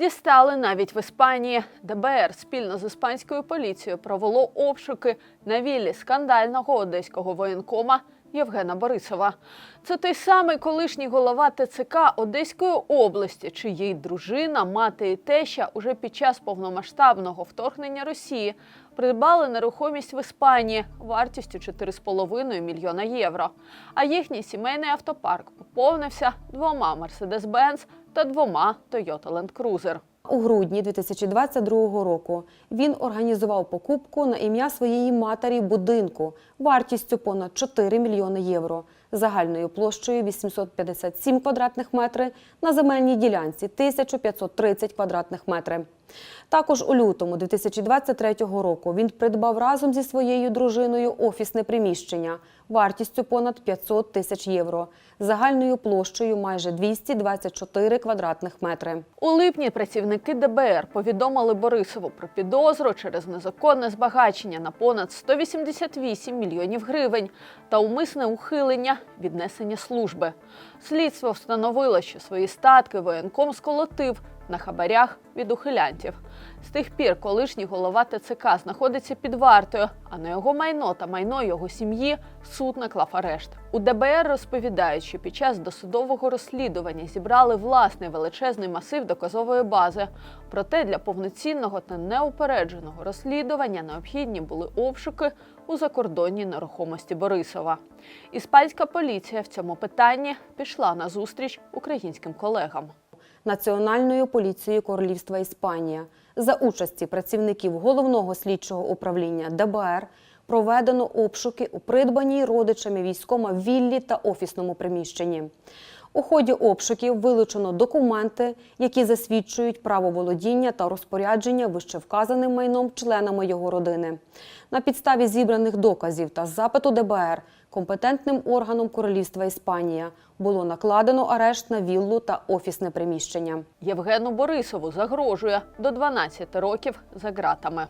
Дістали навіть в Іспанії. ДБР спільно з іспанською поліцією провело обшуки на віллі скандального одеського воєнкома Євгена Борисова. Це той самий колишній голова ТЦК Одеської області, чиї дружина, мати і теща уже під час повномасштабного вторгнення Росії придбали нерухомість в Іспанії вартістю 4,5 мільйона євро. А їхній сімейний автопарк поповнився двома Mercedes-Benz та двома Toyota Land Cruiser. У грудні 2022 року він організував покупку на ім'я своєї матері будинку вартістю понад 4 мільйони євро, загальною площею 857 квадратних метрів на земельній ділянці 1530 квадратних метрів. Також у лютому 2023 року він придбав разом зі своєю дружиною офісне приміщення вартістю понад 500 тисяч євро, загальною площею майже 224 квадратних метри. У липні працівники ДБР повідомили Борисову про підозру через незаконне збагачення на понад 188 мільйонів гривень та умисне ухилення від несення служби. Слідство встановило, що свої статки воєнком сколотив на хабарях від ухилянтів. З тих пір колишній голова ТЦК знаходиться під вартою, а на його майно та майно його сім'ї суд наклав арешт. У ДБР розповідають, що під час досудового розслідування зібрали власний величезний масив доказової бази. Проте для повноцінного та неупередженого розслідування необхідні були обшуки у закордонній нерухомості Борисова. Іспанська поліція в цьому питанні пішла на зустріч українським колегам. Національною поліцією Королівства Іспанія за участі працівників головного слідчого управління ДБР проведено обшуки у придбаній родичами військома віллі та офісному приміщенні. У ході обшуків вилучено документи, які засвідчують право володіння та розпорядження вищевказаним майном членами його родини. На підставі зібраних доказів та запиту ДБР компетентним органом Королівства Іспанія було накладено арешт на віллу та офісне приміщення. Євгену Борисову загрожує до 12 років за ґратами.